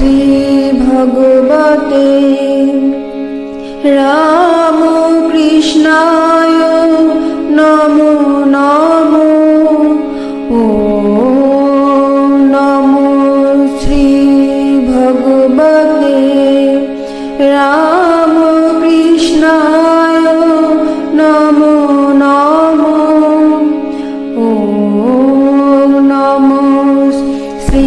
শ্রী ভগবতে রামকৃষ্ণায় নমো নমো। ও নমো শ্রী ভগবতে রামকৃষ্ণায় নমো নমো। ও নমো শ্রী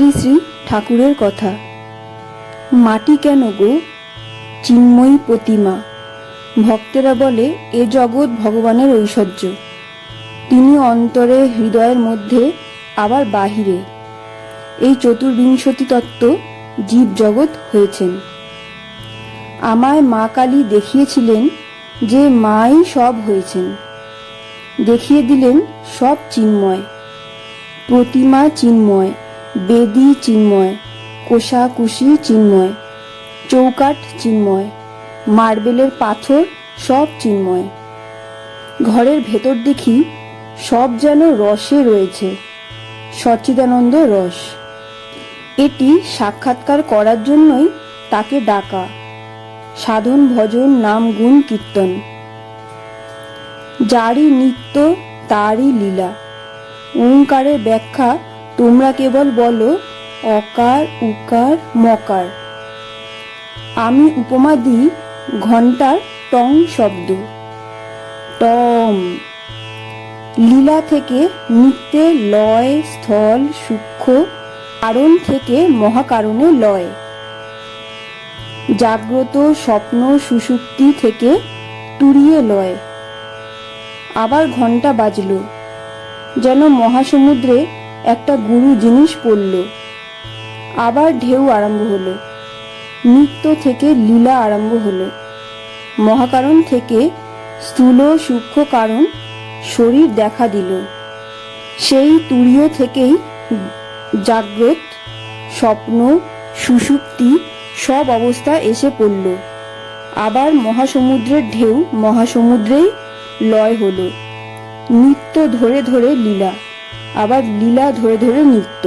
শ্রী শ্রী ঠাকুরের কথা। মাটি কেন গো? চিন্ময়ী প্রতিমা। ভক্তেরা বলে, এ জগৎ ভগবানের ঐশ্বর্য। তিনি অন্তরে হৃদয়ের মধ্যে, আবার বাহিরে। এই চতুর্বিংশতি তত্ত্ব জীব জগৎ হয়েছেন। আমায় মা কালী দেখিয়েছিলেন যে মাই সব হয়েছেন। দেখিয়ে দিলেন সব চিন্ময়। প্রতিমা চিন্ময়। বেদি চিন্ময়, কোষাকুষি চিন্ময়, চৌকাঠ চিন্ময়, মার্বেলের পাথর সব চিন্ময়। ঘরের ভেতর দেখি সব যেন রসে রয়েছে, সচ্চিদানন্দ রস। এটি সাক্ষাৎকার করার জন্যই তাকে ডাকা। সাধন ভজন নাম গুণ কীর্তন। যারই নিত্য তারই লীলা। ওঙ্কারের ব্যাখ্যা তোমরা কেবল বলো, অকার, উকার, মকার। আমি উপমা দিই ঘণ্টার টং শব্দ। টম। লীলা থেকে নিত্যে লয়, স্থল, সূক্ষ্ম, কারণ থেকে মহাকারণে লয়। জাগ্রত স্বপ্ন সুষুপ্তি থেকে তুরিয়ে লয়। আবার ঘণ্টা বাজলো। যেন মহাসমুদ্রে একটা গুরু জিনিস পড়ল। আবার ঢেউ আরম্ভ হলো। নৃত্য থেকে লীলা আরম্ভ হলো। মহাকারণ থেকে স্থূল সূক্ষ্ম কারণ শরীর দেখা দিল। সেই তুরীয় থেকেই জাগ্রত, স্বপ্ন সুষুপ্তি সব অবস্থা এসে পড়ল। আবার মহাসমুদ্রের ঢেউ মহাসমুদ্রেই লয় হলো। নিত্য ধরে ধরে লীলা। আবার লীলা ধরে ধরে নিত্য